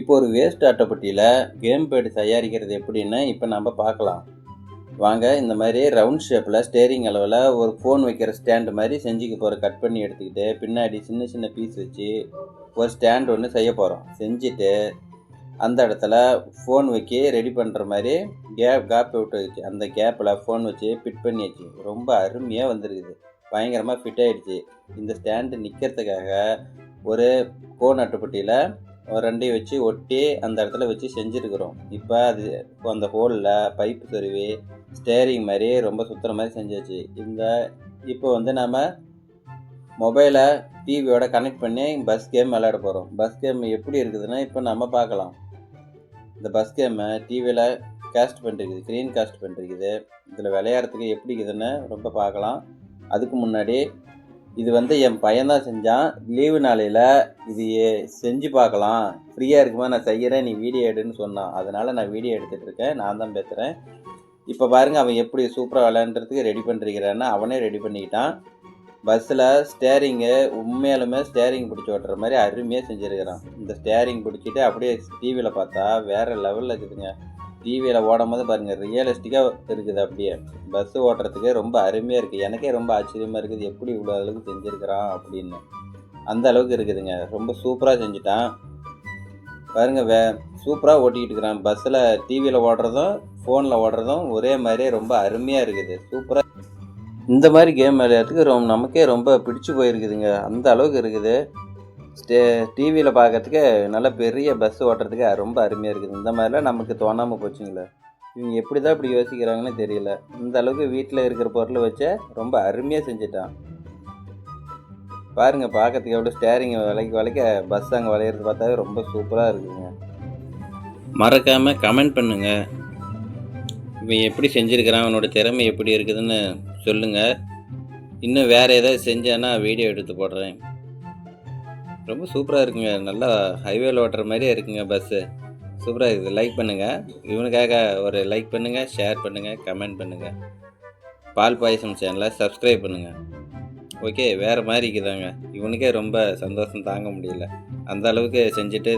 இப்போ ஒரு waste அட்டைப்பட்டியில் game pad தயாரிக்கிறது எப்படின்னு இப்போ நம்ம பார்க்கலாம். வாங்க இந்த மாதிரி ரவுண்ட் ஷேப்பில் ஸ்டேரிங் அளவில் ஒரு ஃபோன் வைக்கிற ஸ்டாண்டு மாதிரி செஞ்சுக்க போகிற கட் பண்ணி எடுத்துக்கிட்டு பின்னாடி சின்ன சின்ன பீஸ் வச்சு ஒரு ஸ்டாண்ட் ஒன்று செய்ய போகிறோம் செஞ்சுட்டு அந்த இடத்துல ஃபோன் வைக்க ரெடி பண்ணுற மாதிரி கேப் கேப் விட்டு வச்சு அந்த கேப்பில் ஃபோன் வச்சு ஃபிட் பண்ணி வச்சு ரொம்ப அருமையாக வந்துருக்குது. பயங்கரமாக ஃபிட் ஆகிடுச்சு இந்த ஸ்டாண்டு நிற்கிறதுக்காக ஒரு கோன் அட்டைப்பட்டியில் ரெண்டையும் வச்சு ஒட்டி அந்த இடத்துல வச்சு செஞ்சுருக்குறோம். இப்போ அது இப்போ அந்த ஹோலில் பைப்பு தருவி ஸ்டேரிங் மாதிரி ரொம்ப சுற்றுற மாதிரி செஞ்சாச்சு. இந்த இப்போ வந்து நம்ம மொபைலை டிவியோட கனெக்ட் பண்ணி பஸ் கேம் விளையாட போகிறோம் பஸ் கேம் எப்படி இருக்குதுன்னா இப்போ நம்ம பார்க்கலாம். இந்த பஸ் கேமை டிவியில் கேஸ்ட் பண்ணிருக்குது க்ரீன் காஸ்ட் பண்ணிருக்குது. இதில் விளையாடுறதுக்கு எப்படி இருக்குதுன்னு ரொம்ப பார்க்கலாம். அதுக்கு முன்னாடி இது வந்து என் பையன்தான் செஞ்சான். லீவு நாளையில் இது செஞ்சு பார்க்கலாம். ஃப்ரீயாக இருக்குமா நான் செய்கிறேன் நீ வீடியோ எடுன்னு சொன்னான். அதனால் நான் வீடியோ எடுத்துகிட்டு இருக்கேன். நான் தான் பேசுகிறேன் இப்போ பாருங்க அவன் எப்படி சூப்பராக விளையாண்டுறதுக்கு ரெடி பண்ணிருக்கிறான்னு அவனே ரெடி பண்ணிக்கிட்டான் பஸ்ஸில் ஸ்டேரிங்கு உண்மையாலுமே ஸ்டேரிங் பிடிச்சி ஓட்டுற மாதிரி அருமையாக செஞ்சுருக்கிறான். இந்த ஸ்டேரிங் பிடிச்சிட்டு அப்படியே டிவியில் பார்த்தா வேறு லெவலில் இருக்குதுங்க. டிவியில் ஓடும் போது பாருங்கள் ரியலிஸ்டிக்காக இருக்குது அப்படியே. பஸ்ஸு ஓட்டுறதுக்கே ரொம்ப அருமையாக இருக்குது எனக்கே ரொம்ப ஆச்சரியமாக இருக்குது எப்படி இவ்வளோ அளவுக்கு செஞ்சுருக்கிறான் அப்படின்னு. அந்த அளவுக்கு இருக்குதுங்க. ரொம்ப சூப்பராக செஞ்சுட்டான். பாருங்க வே சூப்பராக ஓட்டிக்கிட்டு இருக்கிறான். பஸ்ஸில் டிவியில் ஓடுறதும் ஃபோனில் ஓடுறதும் ஒரே மாதிரியே ரொம்ப அருமையாக இருக்குது. சூப்பராக இந்த மாதிரி கேம் விளையாட்டுக்கு ரொம்ப நமக்கே ரொம்ப பிடிச்சு போயிருக்குதுங்க. அந்த அளவுக்கு இருக்குது. ஸ்டே டிவியில் பார்க்கறதுக்கு நல்ல பெரிய பஸ் ஓட்டுறதுக்கு ரொம்ப அருமையாக இருக்குது. இந்த மாதிரிலாம் நமக்கு தோணாமல் போச்சுங்களே. இவங்க எப்படி தான் இப்படி யோசிக்கிறாங்கன்னு தெரியல. இந்த அளவுக்கு வீட்டில் இருக்கிற பொருளை வச்ச ரொம்ப அருமையாக செஞ்சுட்டான். பாருங்கள் பார்க்கறதுக்கு எவ்வளோ ஸ்டேரிங் விலைக்கு வளைக்க பஸ் அங்கே வளையிறது பார்த்தாவே ரொம்ப சூப்பராக இருக்குதுங்க மறக்காமல் கமெண்ட் பண்ணுங்கள் இவன் எப்படி செஞ்சுருக்கிறான் அவனோட திறமை எப்படி இருக்குதுன்னு சொல்லுங்கள் இன்னும் வேறு ஏதாவது செஞ்சானா வீடியோ எடுத்து போடுறேன். ரொம்ப சூப்பராக இருக்குங்க. நல்லா ஹைவேல ஓட்டுற மாதிரியே இருக்குங்க பஸ்ஸு சூப்பராக இருக்குது. லைக் பண்ணுங்கள் இவனுக்காக ஒரு லைக் பண்ணுங்கள் ஷேர் பண்ணுங்கள் கமெண்ட் பண்ணுங்கள் பால் பாயசம் சேனலை சப்ஸ்கிரைப் பண்ணுங்கள் ஓகே வேறு மாதிரி இருக்குதாங்க. இவனுக்கே ரொம்ப சந்தோஷம் தாங்க முடியல. அந்த அளவுக்கு செஞ்சுட்டு